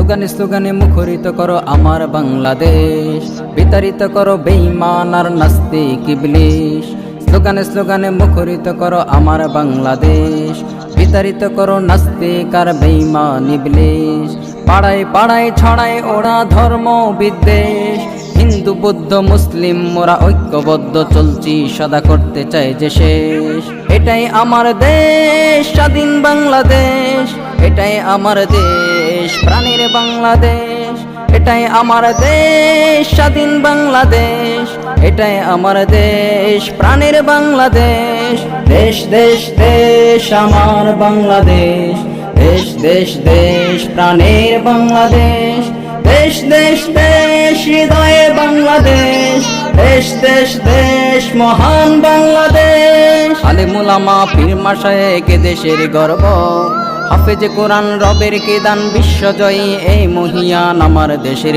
স্লোগানে স্লোগানে মুখরিত করো আমার বাংলাদেশ। বিতাড়িত করো বেইমান আর নাস্তিক ইবলিশ। স্লোগানে স্লোগানে মুখরিত করো আমার বাংলাদেশ। বিতাড়িত করো নাস্তিক আর বেইমান ইবলিশ। পাড়ায় পাড়ায় ছড়ায় ওরা ধর্ম বিদ্বেষ। হিন্দু, বৌদ্ধ, মুসলিম মোরা ঐক্যবদ্ধ, চলছি, সদা করতে চাই যে শেষ। এটাই আমার দেশ, স্বাধীন বাংলাদেশ। এটাই আমার দেশ। প্রাণীর বাংলাদেশ, এটাই আমার দেশ, স্বাধীন বাংলাদেশ, এটাই আমার দেশ, প্রাণের বাংলাদেশ। দেশ দেশ দেশ, আমার বাংলাদেশ। দেশ দেশ দেশ, প্রাণের বাংলাদেশ। দেশ দেশ দেশ, হৃদয়ে বাংলাদেশ। দেশ দেশ দেশ, মহান বাংলাদেশ। আলিমুলামা পীর মাসায় কে দেশের গর্ব। হাফেজ কোরআন রবের কেদান বিশ্বজয়ী এই মহিয়ান আমার দেশের।